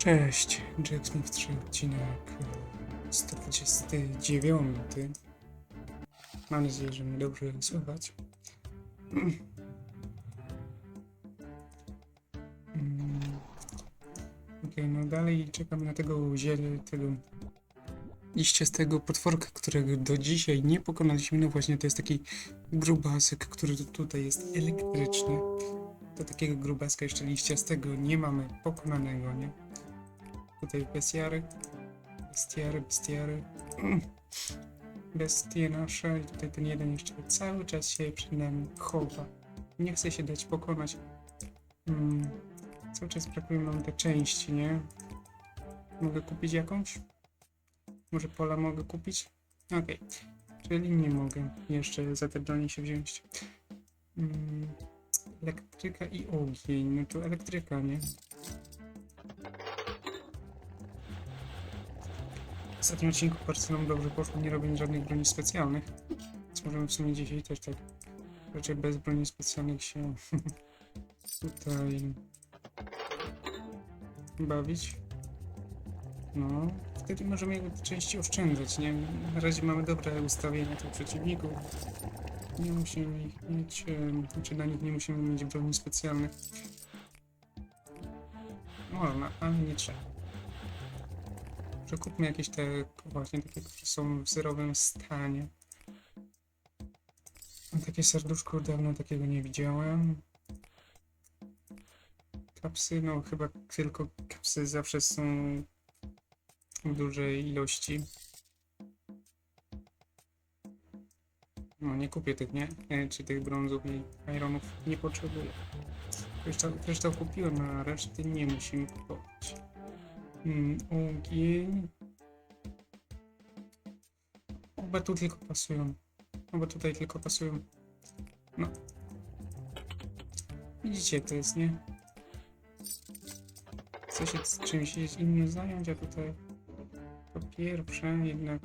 Cześć, Jack Smith 3, odcinek e, 129. Mam nadzieję, że mnie dobrze słychać. Mm. Okej, no dalej czekamy na tego ziele, tego liściastego potworka, którego do dzisiaj nie pokonaliśmy. No właśnie, to jest taki grubasek, który tu- tutaj jest elektryczny. Do takiego grubaska jeszcze liściastego nie mamy pokonanego, nie? Tutaj bestiary, bestiary, bestiary, bestie nasze i tutaj ten jeden jeszcze cały czas się przed nami chowa. Nie chce się dać pokonać. Mm. Cały czas brakuje nam te części, nie? Mogę kupić jakąś? Może pola mogę kupić? Okej, czyli nie mogę jeszcze za te broni się wziąć. Mm. Elektryka i ogień, no to elektryka, nie? W ostatnim odcinku bardzo nam dobrze poszło, nie robiąc żadnych broni specjalnych. Więc możemy w sumie dzisiaj też tak raczej bez broni specjalnych się tutaj bawić. No, wtedy możemy jakby części oszczędzać, nie? Na razie mamy dobre ustawienia tych przeciwników. Nie musimy ich mieć, czy na nich nie musimy mieć broni specjalnych. Można, ale nie trzeba. Przekupmy jakieś te właśnie takie, które są w zerowym stanie. Takie serduszko, dawno takiego nie widziałem. Kapsy, no chyba tylko kapsy zawsze są w dużej ilości. No nie kupię tych, nie? nie czy tych brązów i ironów nie potrzebuję. Kryształ, kryształ kupiłem, a reszty nie musimy kupować. Mm, ogień. Oba tu tylko pasują. Oba tutaj tylko pasują. No. Widzicie, to jest, nie? Chce się z czymś innym zająć, a tutaj po pierwsze jednak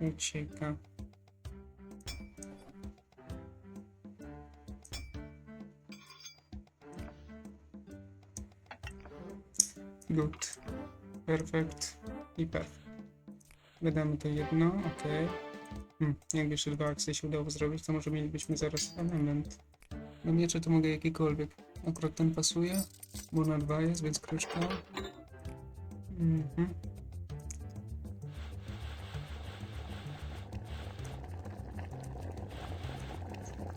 ucieka. Good. Perfect. I perfect. Wydamy to jedno, ok. Hmm, jakby jeszcze dwa akcje się udało zrobić, to może mielibyśmy zaraz element. Do miecze to mogę jakikolwiek. Akurat ten pasuje, bo na dwa jest, więc kryczka. Mhm.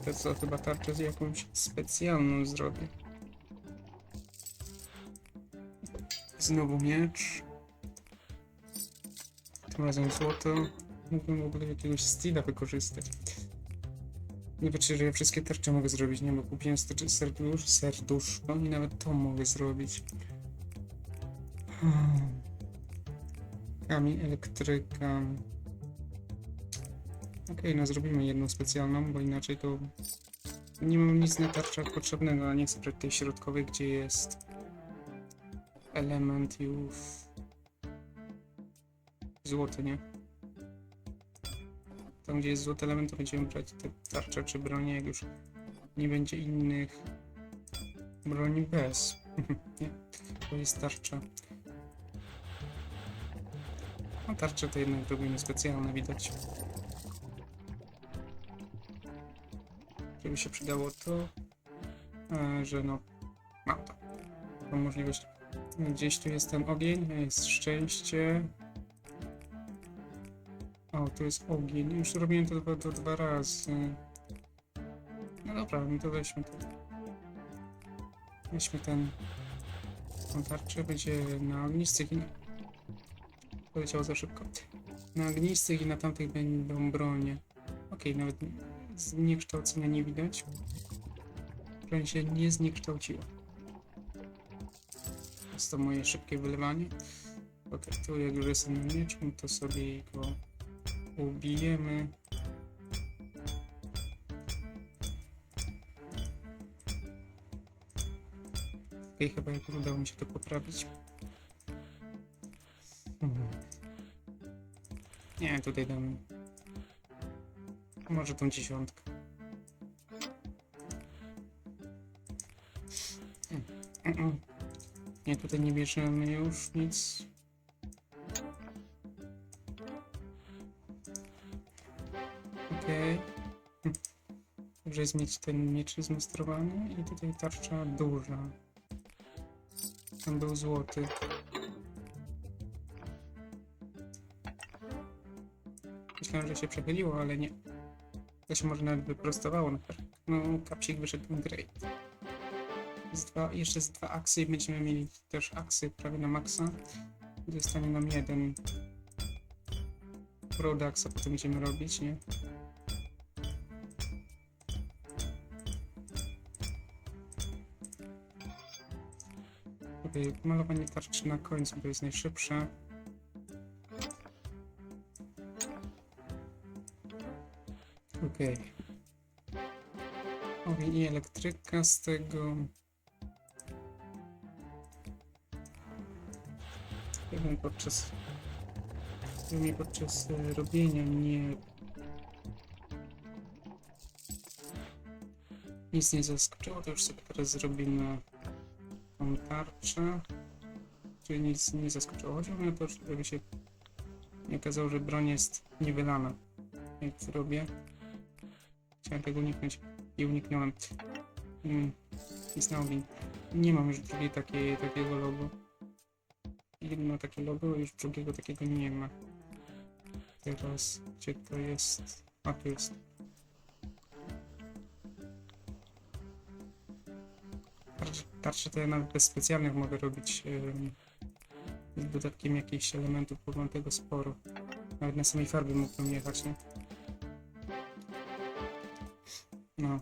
To co, chyba tarczę z jakąś specjalną zrobię. Znowu miecz. Tym razem złoto. Mógłbym w ogóle jakiegoś steala wykorzystać. Nie wiem, czy ja wszystkie tarcze mogę zrobić, nie? Bo kupiłem serdusz, serduszko i nawet to mogę zrobić. Hmm. Kamień, elektryka. Okej, no zrobimy jedną specjalną, bo inaczej to nie mam nic na tarczach potrzebnego, a nie chcę brać tej środkowej, gdzie jest element już złoty, nie? Tam, gdzie jest złoty element, to będziemy brać te tarcze czy bronie, jak już nie będzie innych broni bez. nie, to jest tarcza. No tarcze to jednak robimy specjalne, widać. Żeby się przydało to, e, że no, mam to. Mam możliwość Gdzieś tu jest ten ogień, jest szczęście. O, tu jest ogień. Już robiłem to dwa, to dwa razy. No dobra, no to weźmy to. Weźmy ten. Tą tarczę będzie na ognistych i. Poleciało za szybko. Na ognistych i na tamtych będą bronie. Okej, nawet zniekształcenia nie widać. Broń się nie zniekształciła. To moje szybkie wylewanie. Tu jak już jestem na mieczu, to sobie go ubijemy. Okej, chyba jak udało mi się to poprawić. Mhm. Nie, tutaj damy. Może tą dziesiątkę. Mm, mm, mm. Nie, tutaj nie bierzemy już nic. Okej. Hm. Dobrze jest mieć ten miecz zmasterowany i tutaj tarcza duża. Tam był złoty. Myślałem, że się przechyliło, ale nie. To się może nawet wyprostowało. No, kapsik wyszedł great. Z dwa, jeszcze z dwa aksy i będziemy mieli też aksy prawie na maksa. Zostanie nam jeden Rodax, a potem będziemy robić, nie? Malowanie tarczy na końcu, bo jest najszybsze. Okej. Ogień i elektryka z tego. Jakbym podczas. jakby podczas e, robienia nie. Nic nie zaskoczyło, to już sobie teraz zrobimy tą tarczę. Czyli nic nie zaskoczyło. Chodziło o to, żeby się nie okazało, że broń jest niewylana. Jak zrobię. Chciałem tego uniknąć i uniknąłem. Mm, jest na ogień. Nie mam już drugiej takiej, takiego logo. Jedno takie logo, już drugiego takiego nie ma. Teraz, gdzie to jest? A, tu jest. Tarcze, tarcze to ja nawet bez specjalnych mogę robić em, z dodatkiem jakichś elementów, bo mam sporo. Nawet na samej farby mógłbym jechać, nie? No.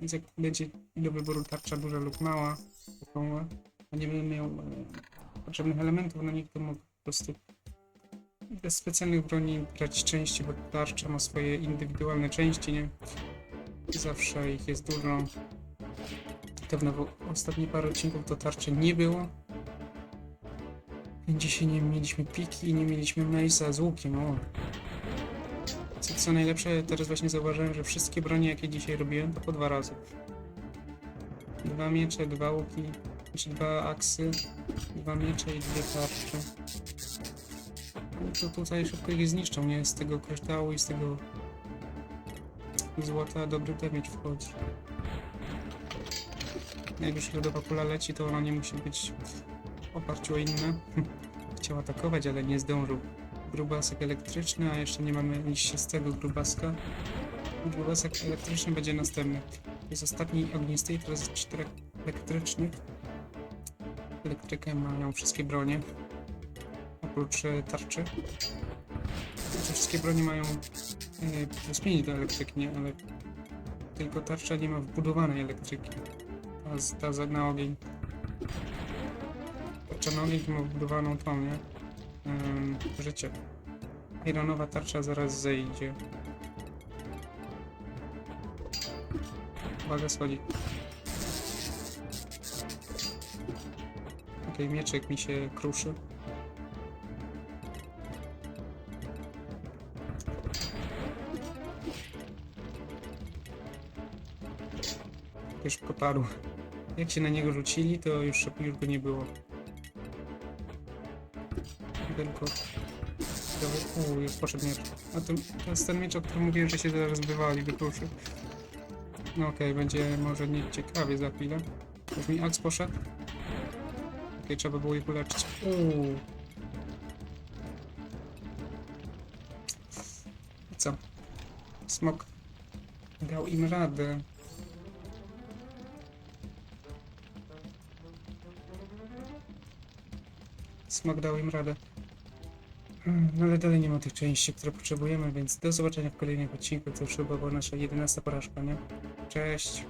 Więc jak będzie do wyboru tarcza duża lub mała, okrągła, będę miał e, potrzebnych elementów nich, to mogę po prostu bez specjalnych broni brać części, bo tarcza ma swoje indywidualne części, nie? Zawsze ich jest dużo. Pewno w ostatnie parę odcinków to tarczy nie było. Dzisiaj nie mieliśmy piki i nie mieliśmy Mace'a z łukiem, o. Co, co najlepsze, teraz właśnie zauważyłem, że wszystkie bronie, jakie dzisiaj robiłem, to po dwa razy. Dwa miecze, dwa łuki, dwa aksy, dwa miecze i dwie tarcze. To tutaj szybko ich zniszczą, nie? Z tego kryształu i z tego złota dobry damage wchodzi. Jak już lodowa kula leci, to ona nie musi być w oparciu o inne. Chciał atakować, ale nie zdążył grubasek elektryczny, a jeszcze nie mamy liściastego grubaska. Grubasek elektryczny będzie następny. Jest ostatni ognisty i teraz jest czterech elektrycznych. Elektrykę mają wszystkie bronie. Oprócz e, tarczy. Znaczy, wszystkie bronie mają e, plus 5 do elektryki, nie? Ale tylko tarcza nie ma wbudowanej elektryki. Ta, ta na ogień. Tarcza na ogień ma wbudowaną tą, nie? Życie. Ironowa tarcza zaraz zejdzie. Uwaga, schodzi. Okej, mieczek mi się kruszy. Już poparł. Jak się na niego rzucili, to już, już go nie było. Tylko... Uuu, już poszedł miecz. A to, jest ten miecz, o którym mówiłem, że się zaraz wywali, wykruszy. No okej, będzie może nie ciekawie za chwilę. Już mi poszedł. Okej, trzeba było ich uleczyć. Uuu. I co? Smok dał im radę. Smok dał im radę. No ale dalej nie ma tych części, które potrzebujemy, więc do zobaczenia w kolejnych odcinku. To już chyba była nasza 11 porażka, nie? Cześć!